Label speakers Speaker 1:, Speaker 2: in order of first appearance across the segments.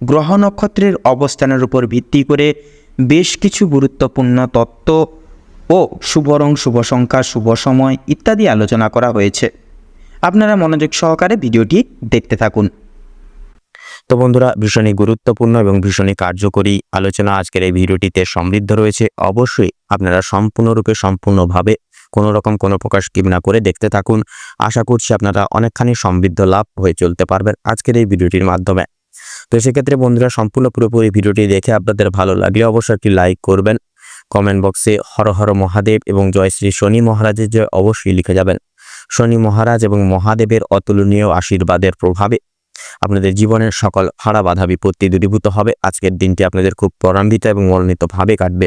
Speaker 1: গ্রহ নক্ষত্রের অবস্থানের উপর ভিত্তি করে বেশ কিছু গুরুত্বপূর্ণ তত্ত্ব ও শুভ রং, শুভ সংখ্যা, শুভ সময় ইত্যাদি আলোচনা করা হয়েছে। আপনারা মনোযোগ সহকারে ভিডিওটি দেখতে থাকুন।
Speaker 2: তো বন্ধুরা, ভীষণই গুরুত্বপূর্ণ এবং ভীষণই কার্যকরী আলোচনা আজকের এই ভিডিওটিতে সমৃদ্ধ রয়েছে। অবশ্যই আপনারা সম্পূর্ণরূপে, সম্পূর্ণভাবে কোনো রকম কোনো প্রকার স্কিপ না করে দেখতে থাকুন। আশা করছি আপনারা অনেকখানি সমৃদ্ধ লাভ হয়ে চলতে পারবেন আজকের এই ভিডিওটির মাধ্যমে। তো সেক্ষেত্রে বন্ধুরা, সম্পূর্ণ পুরোপুরি ভিডিওটি দেখে আপনাদের ভালো লাগলে অবশ্যই একটি লাইক করবেন। কমেন্ট বক্সে হর হর মহাদেব এবং জয় শ্রী শনি মহারাজের জয় অবশ্যই লিখে যাবেন। শনি মহারাজ এবং মহাদেবের অতুলনীয় আশীর্বাদের প্রভাবে আপনাদের জীবনের সকল হারা বাধা বিপত্তি দূরীভূত হবে। আজকের দিনটি আপনাদের খুব ত্বরান্বিত এবং মনোনীতভাবে কাটবে।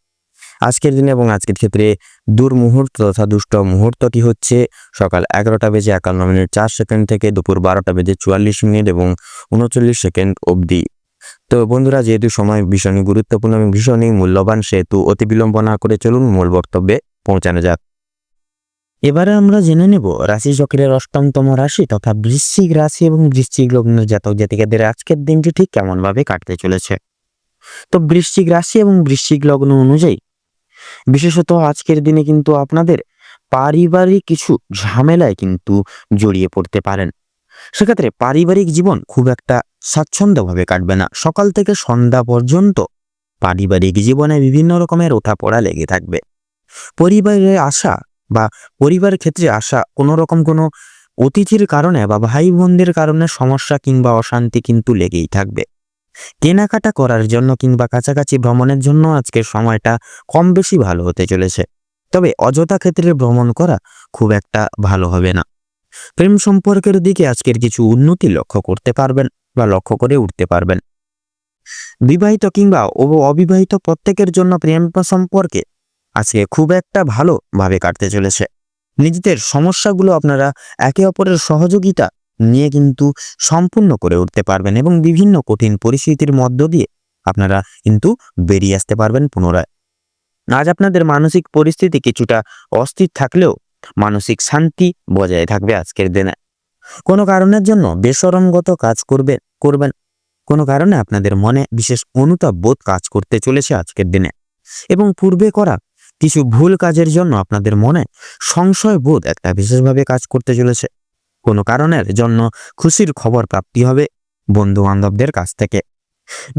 Speaker 2: আজকের দিনে এবং আজকের ক্ষেত্রে দুর্মুহূর্ত তথা দুষ্ট মুহূর্তটি হচ্ছে? সকাল এগারোটা বেজে একান্ন মিনিট চার সেকেন্ড থেকে দুপুর বারোটা বেজে চুয়াল্লিশ মিনিট এবং উনচল্লিশ সেকেন্ড অবধি। তো বন্ধুরা, যেহেতু সময় ভীষণই গুরুত্বপূর্ণ এবং ভীষণই মূল্যবান, সেহেতু অতি বিলম্ব না করে চলুন মূল বক্তব্যে পৌঁছানো যাক। এবারে আমরা জেনে নেব রাশি চক্রের অষ্টমতম রাশি তথা বৃশ্চিক রাশি এবং বৃশ্চিক লগ্নের জাতক জাতিকাদের আজকের দিনটি ঠিক কেমনভাবে কাটতে চলেছে। তো বৃশ্চিক রাশি এবং বৃশ্চিক লগ্ন অনুযায়ী বিশেষত আজকের দিনে কিন্তু আপনাদের পারিবারিক কিছু ঝামেলায় কিন্তু জড়িয়ে পড়তে পারেন। সেক্ষেত্রে পারিবারিক জীবন খুব একটা স্বাচ্ছন্দ্যভাবে কাটবে না। সকাল থেকে সন্ধ্যা পর্যন্ত পারিবারিক জীবনে বিভিন্ন রকমের ওঠাপড়া লেগে থাকবে। পরিবারে আসা বা পরিবার ক্ষেত্রে আসা কোনো রকম কোনো অতিথির কারণে বা ভাই বোনদের কারণে সমস্যা কিংবা অশান্তি কিন্তু লেগেই থাকবে। কেনাকাটা করার জন্য কিংবা কাছাকাছি ভ্রমণের জন্য আজকের সময়টা কম বেশি ভালো হতে চলেছে। তবে অযথা ক্ষেত্রে ভ্রমণ করা খুব একটা ভালো হবে না। প্রেম সম্পর্কের দিকে আজকের কিছু উন্নতি লক্ষ্য করতে পারবেন বা লক্ষ্য করে উঠতে পারবেন। বিবাহিত কিংবা অব- অবিবাহিত প্রত্যেকের জন্য প্রেম সম্পর্কে আজকে খুব একটা ভালোভাবে কাটতে চলেছে। নিজেদের সমস্যাগুলো আপনারা একে অপরের সহযোগিতা নিয়ে কিন্তু সম্পূর্ণ করে উঠতে পারবেন এবং বিভিন্ন কঠিন পরিস্থিতির মধ্য দিয়ে আপনারা কিন্তু বেরিয়ে আসতে পারবেন পুনরায়। আজ আপনাদের মানসিক পরিস্থিতি কিছুটা অস্থির থাকলেও মানসিক শান্তি বজায় থাকবে আজকের দিনে। কোনো কারণের জন্য বেসরমগত কাজ করবে, করবেন। কোনো কারণে আপনাদের মনে বিশেষ অনুতাপ বোধ কাজ করতে চলেছে আজকের দিনে। এবং পূর্বে করা কিছু ভুল কাজের জন্য আপনাদের মনে সংশয় বোধ একটা বিশেষভাবে কাজ করতে চলেছে। কোনো কারণের জন্য খুশির খবর প্রাপ্তি হবে বন্ধু বান্ধবদের কাছ থেকে।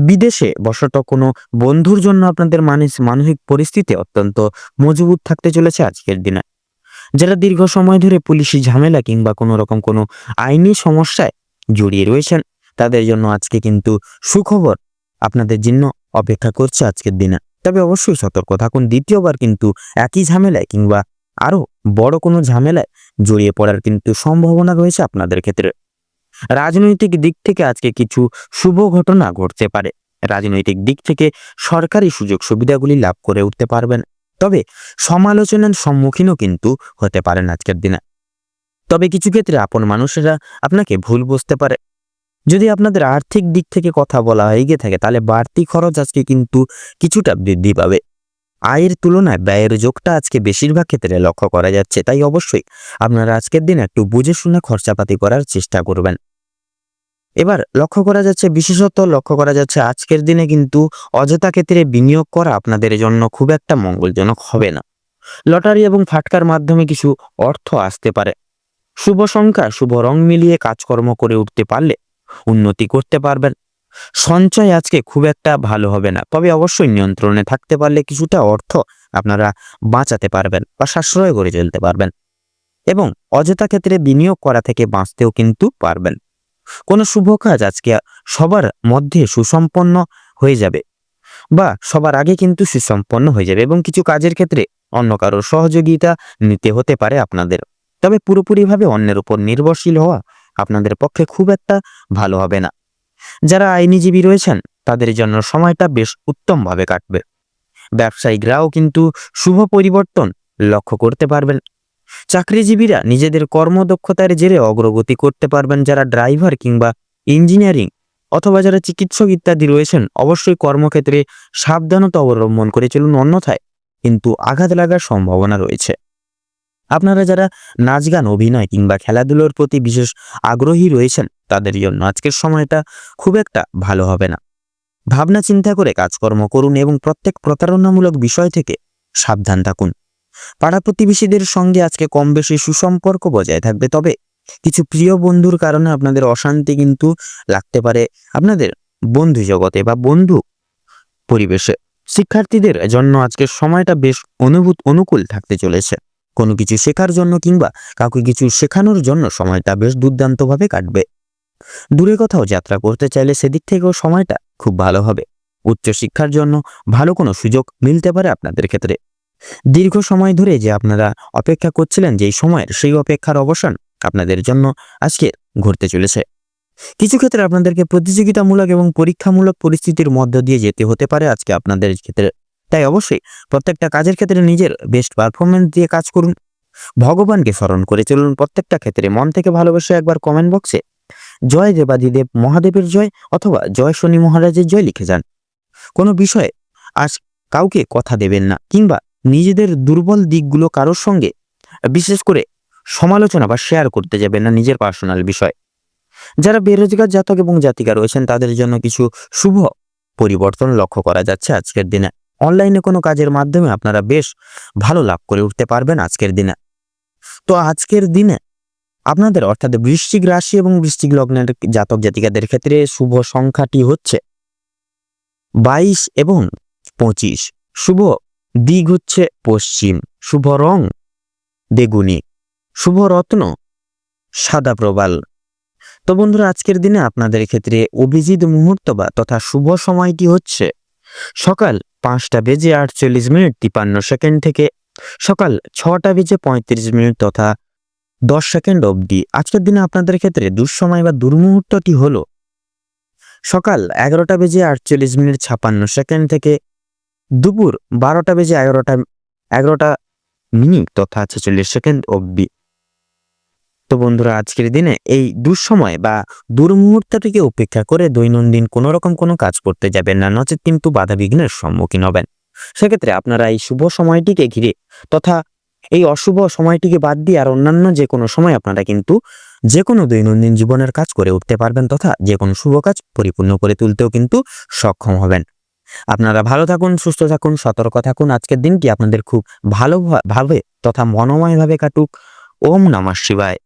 Speaker 2: বিদেশে বসত কোনো বন্ধুর জন্য আপনাদের মানস, মানসিক পরিস্থিতি অত্যন্ত মজবুত থাকতে চলেছে আজকের দিনে। যারা দীর্ঘ সময় ধরে পুলিশি ঝামেলা কিংবা কোনো রকম কোনো আইনি সমস্যায় জড়িয়ে রয়েছেন, তাদের জন্য আজকে কিন্তু সুখবর আপনাদের জন্য অপেক্ষা করছে আজকের দিনে। তবে অবশ্যই সতর্ক থাকুন, দ্বিতীয়বার কিন্তু একই ঝামেলায় কিংবা আরও বড় কোনো ঝামেলায় জড়িয়ে পড়ার কিন্তু সম্ভাবনা রয়েছে আপনাদের ক্ষেত্রে। রাজনৈতিক দিক থেকে আজকে কিছু শুভ ঘটনা ঘটতে পারে। রাজনৈতিক দিক থেকে সরকারি সুযোগ সুবিধাগুলি লাভ করে উঠতে পারবেন। তবে সমালোচনার সম্মুখীনও কিন্তু হতে পারেন আজকের দিনে। তবে কিছু ক্ষেত্রে আপন মানুষেরা আপনাকে ভুল বুঝতে পারে। যদি আপনাদের আর্থিক দিক থেকে কথা বলা হয়ে গিয়ে থাকে, তাহলে বাড়তি খরচ আজকে কিন্তু কিছুটা বৃদ্ধি পাবে। আয়ের তুলনায় ব্যয়ের যোগটা আজকে বেশিরভাগ ক্ষেত্রে লক্ষ্য করা যাচ্ছে, তাই অবশ্যই আপনারা আজকের দিন একটু বুঝে শুনে খরচাপাতি করার চেষ্টা করবেন। এবার লক্ষ্য করা যাচ্ছে, বিশেষত লক্ষ্য করা যাচ্ছে আজকের দিনে কিন্তু অযথা ক্ষেত্রে বিনিয়োগ করা আপনাদের জন্য খুব একটা মঙ্গলজনক হবে না। লটারি এবং ফাটকার মাধ্যমে কিছু অর্থ আসতে পারে। শুভ সংখ্যা, শুভ রং মিলিয়ে কাজকর্ম করে উঠতে পারলে উন্নতি করতে পারবেন। সঞ্চয় আজকে খুব একটা ভালো হবে না। তবে অবশ্যই নিয়ন্ত্রণে থাকতে পারলে কিছুটা অর্থ আপনারা বাঁচাতে পারবেন বা সাশ্রয় করে চলতে পারবেন এবং অযথা ক্ষেত্রে বিনিয়োগ করা থেকে বাঁচতেও কিন্তু পারবেন। কোনো শুভ কাজ আজকে সবার মধ্যে সুসম্পন্ন হয়ে যাবে বা সবার আগে কিন্তু সুসম্পন্ন হয়ে যাবে এবং কিছু কাজের ক্ষেত্রে অন্য কারোর সহযোগিতা নিতে হতে পারে আপনাদের। তবে পুরোপুরিভাবে অন্যের উপর নির্ভরশীল হওয়া আপনাদের পক্ষে খুব একটা ভালো হবে না। যারা আইনিজীবী রয়েছেন, তাদের জন্য সময়টা বেশ উত্তমভাবে কাটবে। ব্যবসায়িকরাও কিন্তু শুভ পরিবর্তন লক্ষ্য করতে পারবেন। চাকরিজীবীরা নিজেদের কর্মদক্ষতার জেরে অগ্রগতি করতে পারবেন যারা ড্রাইভার কিংবা ইঞ্জিনিয়ারিং অথবা যারা চিকিৎসক ইত্যাদি রয়েছেন, অবশ্যই কর্মক্ষেত্রে সাবধানতা অবলম্বন করে চলুন অন্যথায় কিন্তু আঘাত লাগার সম্ভাবনা রয়েছে। আপনারা যারা নাচ গান, অভিনয় কিংবা খেলাধুলোর প্রতি বিশেষ আগ্রহী রয়েছেন, তাদের জন্য আজকের সময়টা খুব একটা ভালো হবে না। ভাবনা চিন্তা করে কাজকর্ম করুন এবং প্রত্যেক প্রতারণামূলক বিষয় থেকে সাবধান থাকুন। পাড়া প্রতিবেশীদের সঙ্গে আজকে কম বেশি সুসম্পর্ক বজায় থাকবে, তবে কিছু প্রিয় বন্ধুর কারণে আপনাদের অশান্তি কিন্তু লাগতে পারে আপনাদের বন্ধু জগতে বা বন্ধু পরিবেশে। শিক্ষার্থীদের জন্য আজকের সময়টা বেশ অনুভূত, অনুকূল থাকতে চলেছে। কোনো কিছু শেখার জন্য কিংবা কাউকে কিছু শেখানোর জন্য সময়টা বেশ দুর্দান্তভাবে কাটবে। দূরে কোথাও যাত্রা করতে চাইলে সেদিক থেকেও সময়টা খুব ভালো হবে। উচ্চশিক্ষার জন্য ভালো কোনো সুযোগ মিলতে পারে আপনাদের ক্ষেত্রে। দীর্ঘ সময় ধরে যে আপনারা অপেক্ষা করছিলেন, যেই সময়ের সেই অপেক্ষার অবসান আপনাদের জন্য আজকে ঘুরতে চলেছে। কিছু ক্ষেত্রে আপনাদেরকে প্রতিযোগিতামূলক এবং পরীক্ষামূলক পরিস্থিতির মধ্য দিয়ে যেতে হতে পারে আজকে আপনাদের ক্ষেত্রে। তাই অবশ্যই প্রত্যেকটা কাজের ক্ষেত্রে নিজের বেস্ট পারফরমেন্স দিয়ে কাজ করুন। ভগবানকে স্মরণ করে চলুন প্রত্যেকটা ক্ষেত্রে মন থেকে ভালোবেসে একবার কমেন্ট বক্সে জয় দেবাদিদেব মহাদেবের জয় অথবা জয় শনি মহারাজের জয় লিখে যান। কোনো বিষয়ে আজ কাউকে কথা দেবেন না কিংবা নিজেদের দুর্বল দিকগুলো কারোর সঙ্গে বিশেষ করে সমালোচনা বা শেয়ার করতে যাবেন না নিজের পার্সোনাল বিষয়। যারা বেরোজগার, জাতক এবং জাতিকা রয়েছেন তাদের জন্য কিছু শুভ পরিবর্তন লক্ষ্য করা যাচ্ছে আজকের দিনে। অনলাইনে কোনো কাজের মাধ্যমে আপনারা বেশ ভালো লাভ করে উঠতে পারবেন আজকের দিনে। তো আজকের দিনে আপনাদের অর্থাৎ বৃশ্চিক রাশি এবং বৃশ্চিক লগ্নের জাতক জাতিকাদের ক্ষেত্রে শুভ সংখ্যাটি হচ্ছে বাইশ এবং পঁচিশ। শুভ দিক হচ্ছে পশ্চিম। শুভ রং বেগুনি। শুভ রত্ন সাদা প্রবাল। তো বন্ধুরা, আজকের দিনে আপনাদের ক্ষেত্রে অভিজিৎ মুহূর্ত বা তথা শুভ সময়টি হচ্ছে সকাল পাঁচটা বেজে আটচল্লিশ মিনিট তিপান্ন সেকেন্ড থেকে সকাল ছটা বেজে পঁয়ত্রিশ মিনিট তথা দশ সেকেন্ড অবধি। আজকের দিনে আপনাদের ক্ষেত্রে দুঃসময় বা দুর্মুহূর্তটি হলো সকাল এগারোটা বেজে আটচল্লিশ মিনিট ছাপান্ন সেকেন্ড থেকে দুপুর বারোটা বেজে এগারোটা এগারোটা মিনিট তথা ছেচল্লিশ সেকেন্ড অবধি। তো বন্ধুরা, আজকের দিনে এই দুঃসময় বা দুর্মুহূর্তটিকে উপেক্ষা করে দৈনন্দিন কোনো রকম কোনো কাজ করতে যাবেন না, নচেত কিন্তু বাধা বিঘ্নের সম্মুখীন হবেন। সেক্ষেত্রে আপনারা এই শুভ সময়টিকে ঘিরে তথা এই অশুভ সময়টিকে বাদ দিয়ে আর অন্যান্য যে কোনো সময় আপনারা কিন্তু যে কোনো দৈনন্দিন জীবনের কাজ করে উঠতে পারবেন তথা যে কোনো শুভ কাজ পরিপূর্ণ করে তুলতেও কিন্তু সক্ষম হবেন। আপনারা ভালো থাকুন, সুস্থ থাকুন, সতর্ক থাকুন। আজকের দিনটি আপনাদের খুব ভালোভাবে তথা মনোময়ভাবে কাটুক। ওম নমঃ শিবায়।